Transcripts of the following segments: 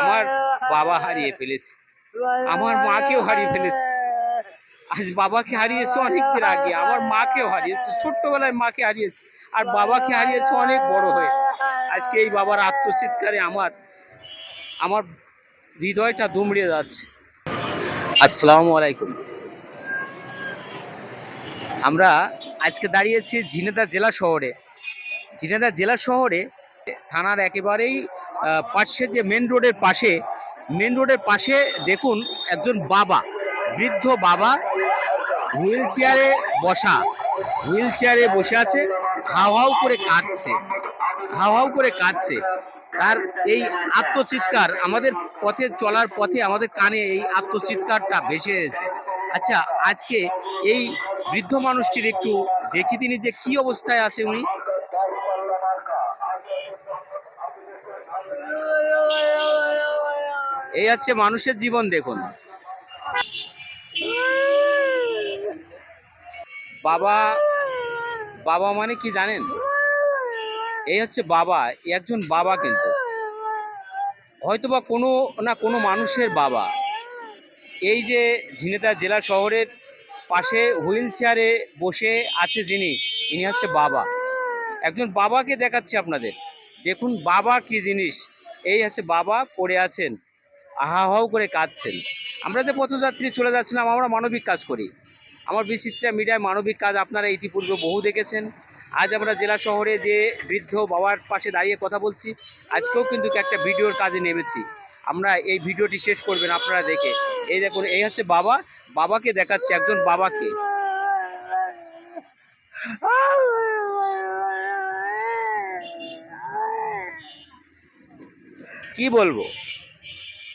আমার বাবা হারিয়ে ফেলেছি। আমার মাকেও হারিয়ে ফেলেছি। আজ বাবাকে হারিয়েছে অনেকদিন আগে। আমার মাকেও হারিয়েছে। ছোট্টবেলায় মাকে হারিয়েছে। আর বাবাকে হারিয়েছে অনেক বড় হয়ে। আজকে এই বাবার আত্মচিৎকারে আমার আমার হৃদয়টা দুমড়ে যাচ্ছে। আসসালামু আলাইকুম। আমরা আজকে দাঁড়িয়েছি ঝিনেদা জেলা শহরে। ঝিনেদা জেলা শহরে থানার একেবারেই পাশে যে মেন রোডের পাশে মেন রোডের পাশে দেখুন একজন বাবা, বৃদ্ধ বাবা হুইল চেয়ারে বসা হুইল চেয়ারে বসে আছে হাও হাও করে কাঁদছে হাও হাও করে কাঁদছে। তার এই আত্মচিৎকার আমাদের পথে চলার পথে আমাদের কানে এই আত্মচিৎকারটা ভেসে এসেছে। আচ্ছা আজকে এই বৃদ্ধ মানুষটির একটু দেখি তিনি যে কি অবস্থায় আছে উনি। এই হচ্ছে মানুষের জীবন, দেখুন। বাবা বাবা মানে কি জানেন? এই হচ্ছে বাবা একজন বাবা কিন্তু। হয়তোবা কোনো না কোনো মানুষের বাবা। এই যে ঝিনেদা জেলা শহরের পাশে হুইল চেয়ারে বসে আছে যিনি, ইনি হচ্ছে বাবা। একজন বাবাকে দেখাচ্ছি আপনাদের। দেখুন, বাবা কি জিনিস? এই হচ্ছে বাবা পড়ে আছেন। আহা হাও করে কাঁদছেন। আমরা যে পথযাত্রী চলে যাচ্ছিলাম, আমরা মানবিক কাজ করি। আমার বিচিত্রা মিডিয়ায় মানবিক কাজ আপনারা ইতিপূর্বে বহু দেখেছেন। আজ আমরা জেলা শহরে যে বৃদ্ধ বাবার পাশে দাঁড়িয়ে কথা বলছি, আজকেও কিন্তু একটা ভিডিওর কাজে নেমেছি। আমরা এই ভিডিওটি শেষ করবেন আপনারা দেখে। এই দেখুন, এই হচ্ছে বাবা। বাবাকে দেখাচ্ছে, একজন বাবাকে। কি বলব?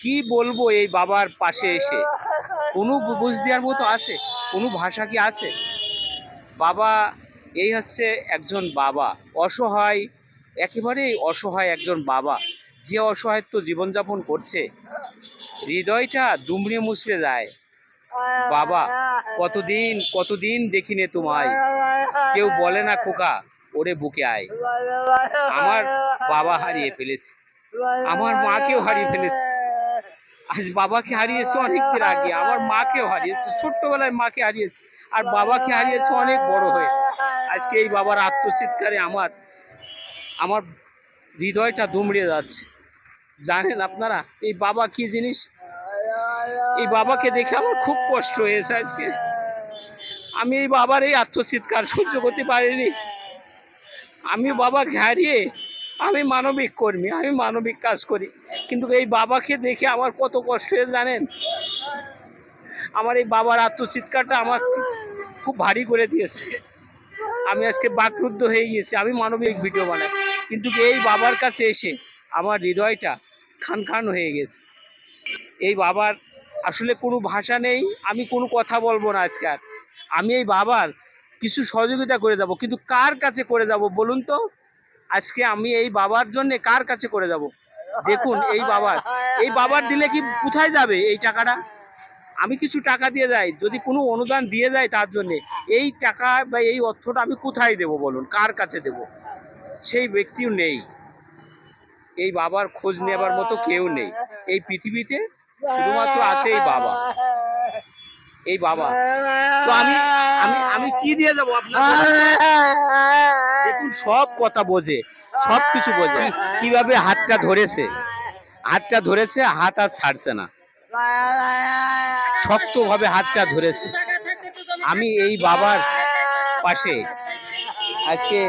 কি বলব এই বাবার পাশে এসে? কোনো বুঝ দেওয়ার মতো আছে কোনো ভাষা কি আছে? বাবা, এই হচ্ছে একজন বাবা। অসহায়, একেবারেই অসহায় একজন বাবা। যে অসহায়ত্ব জীবনযাপন করছে, হৃদয়টা দুমড়ে মুচড়ে যায়। বাবা, কতদিন কতদিন দেখিনে তোমায়। কেউ বলে না, খোকা, ওরে বুকে আয়। আমার বাবা হারিয়ে ফেলেছি। আমার মাকেও হারিয়ে ফেলেছি। আজ বাবাকে হারিয়েছে অনেকদিন আগে আমার মাকেও হারিয়েছে, ছোট্টবেলায় মাকে হারিয়েছে, আর বাবাকে হারিয়েছে অনেক বড় হয়ে। আজকে এই বাবার আত্মচিৎকারে আমার আমার হৃদয়টা দুমড়ে যাচ্ছে। জানেন আপনারা, এই বাবা কি জিনিস? এই বাবাকে দেখে আমার খুব কষ্ট হয়েছে আজকে। আমি এই বাবার এই আত্মচিৎকার সহ্য করতে পারিনি। আমি বাবাকে হারিয়ে আমি মানবিক কর্মী, আমি মানবিক কাজ করি। কিন্তু এই বাবাকে দেখে আমার কত কষ্ট হয়ে জানেন? আমার এই বাবার আত্মচিৎকারটা আমার খুব ভারী করে দিয়েছে। আমি আজকে বাকরুদ্ধ হয়ে গিয়েছি, আমি মানবিক ভিডিও বানাই। কিন্তু এই বাবার কাছে এসে আমার হৃদয়টা খান খান হয়ে গেছে। এই বাবার আসলে কোনো ভাষা নেই, আমি কোনো কথা বলব না আজকে আর। আমি এই বাবার কিছু সহযোগিতা করে যাব, কিন্তু কার কাছে করে যাব বলুন তো? আজকে আমি এই বাবার জন্য কার কাছে করে যাব? দেখুন, এই বাবার। এই বাবার দিলে কি কোথায় যাবে এই টাকাটা? আমি কিছু টাকা দিয়ে যাই, যদি কোনো অনুদান দিয়ে যায় তার জন্য, এই টাকা বা এই অর্থটা আমি কোথায় দেব বলুন? কার কাছে দেব? সেই ব্যক্তিও নেই। এই বাবার খোঁজ নেবার মতো কেউ নেই। এই পৃথিবীতে শুধুমাত্র আছে এই বাবা। এই বাবা। তো আমি আমি আমি কি দিয়ে যাব আপনার সব কথা বোঝে, সব কিছু বোঝে। কীভাবে হাতটা ধরেছে? হাতটা ধরেছে, হাত আর ছাড়ছে না। শক্তভাবে হাতটা ধরেছে। আমি এই বাবার পাশে। আজকে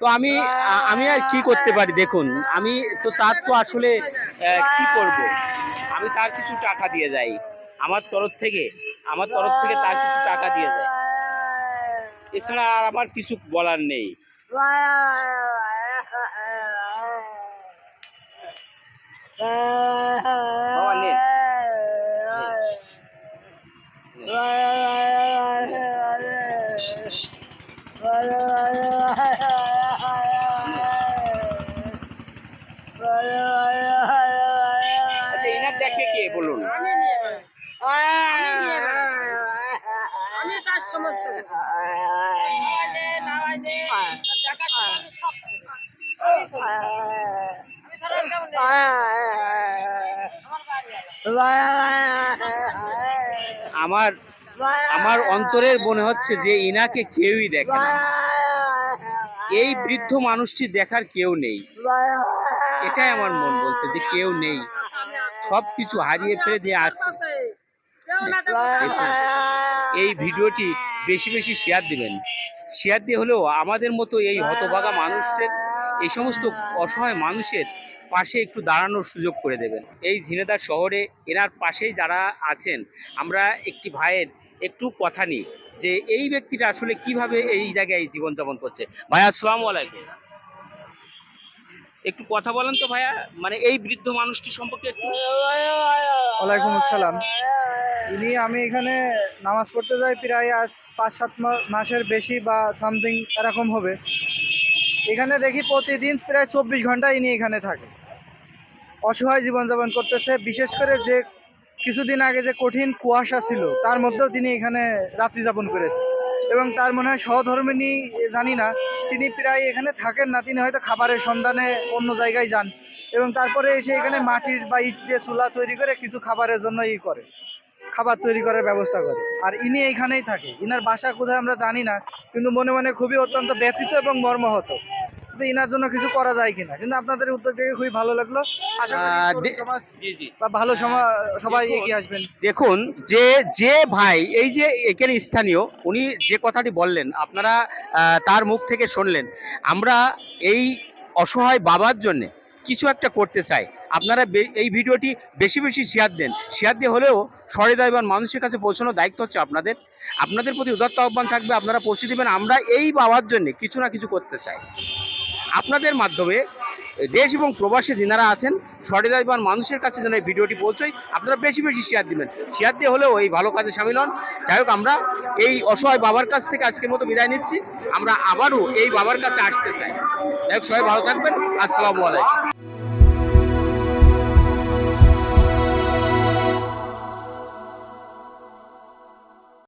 তো আমি আমি আর কি করতে পারি? দেখুন, আমি তো তার তো আসলে কি করব? আমি তার কিছু টাকা দিয়ে যাই। আমার তরফ থেকে, আমার তরফ থেকে তার কিছু টাকা দিয়ে যায় এছাড়া আর আমার কিছু বলার নেই। বাবা নেন আচ্ছা এনার দেখে কে বলুন আমি তার সমস্ত নাওয়াইলে, নাওয়াইলে, টাকা পয়সা সব করে। আমি ধরো কেমন আমার আমার অন্তরের মনে হচ্ছে যে ইনাকে কেউই দেখে না। এই বৃদ্ধ মানুষটি দেখার কেউ নেই। এটাই আমার মন বলছে যে কেউ নেই। সব কিছু হারিয়ে ফেলে দিয়ে দেখুন, এই ভিডিওটি বেশি বেশি শেয়ার দিবেন। শেয়ার দিয়ে হলেও আমাদের মতো এই হতভাগা মানুষদের, এই সমস্ত অসহায় মানুষের পাশে একটু দাঁড়ানোর সুযোগ করে দেবেন। এই ঝিনেদার শহরে এনার পাশেই যারা আছেন, আমরা একটি ভাইয়ের একটু কথা নিই যে এই ব্যক্তিটা আসলে কীভাবে এই জায়গায় জীবনযাপন করছে। ভাই আসসালামু আলাইকুম। একটু কথা বলেন তো ভাইয়া মানে এই বৃদ্ধ মানুষটি সম্পর্কে একটু। ওয়ালাইকুম আসসালাম। ইনি, আমি এখানে নামাজ পড়তে যাই প্রায় আজ পাঁচ, সাত মাসের বেশি বা সামথিং এরকম হবে। এখানে দেখি প্রতিদিন প্রায় চব্বিশ ঘণ্টা ইনি এখানে থাকে। অসহায় জীবনযাপন করতেছে। বিশেষ করে যে কিছুদিন আগে যে কঠিন কুয়াশা ছিল, তার মধ্যেও তিনি এখানে রাত্রি যাপন করেছে। এবং তার মনে হয় সহধর্মিনী জানি না, তিনি প্রায় এখানে থাকেন না, তিনি হয়তো খাবারের সন্ধানে অন্য জায়গায় যান। এবং তারপরে এসে এখানে মাটির বা ইট দিয়ে চুলা তৈরি করে কিছু খাবারের জন্য ই করে। খাবার তৈরি করার ব্যবস্থা করে। আর ইনি এইখানেই থাকে। ইনার বাসা কোথায় আমরা জানি না কিন্তু মনে মনে খুবই অত্যন্ত ব্যথিত এবং মর্মাহত। কিন্তু ইনার জন্য কিছু করা যায় কিনা। কিন্তু আপনাদের উদ্যোগ থেকে খুবই ভালো লাগল। আশা করি সমাজ জি জি। বা ভালো সমাজ সবাই এগিয়ে আসবেন। দেখুন যে যে ভাই এই যে এখানে স্থানীয় উনি যে কথাটি বললেন আপনারা তার মুখ থেকে শুনলেন। আমরা এই অসহায় বাবার জন্য কিছু একটা করতে চাই আপনারা এই ভিডিওটি বেশি বেশি শেয়ার দেন। শেয়ার দিয়ে হলেও সহৃদয়বান মানুষের কাছে পৌঁছানোর দায়িত্ব হচ্ছে আপনাদের। আপনাদের প্রতি উদাত্ত আহ্বান থাকবে, আপনারা পৌঁছে দেবেন। আমরা এই বাবার জন্য কিছু না কিছু করতে চাই। আপনাদের মাধ্যমে দেশ এবং প্রবাসী যিনারা আছেন সহৃদয়বান মানুষের কাছে যেন এই ভিডিওটি পৌঁছয়, আপনারা বেশি বেশি শেয়ার দিবেন। শেয়ার দিয়ে হলেও এই ভালো কাজে সামিল হন। যাই হোক, আমরা এই অসহায় বাবার কাছ থেকে আজকের মতো বিদায় নিচ্ছি। আমরা আবারও এই বাবার কাছে আসতে চাই। যাই হোক, সবাই ভালো থাকবেন। আসসালামু আলাইকুম।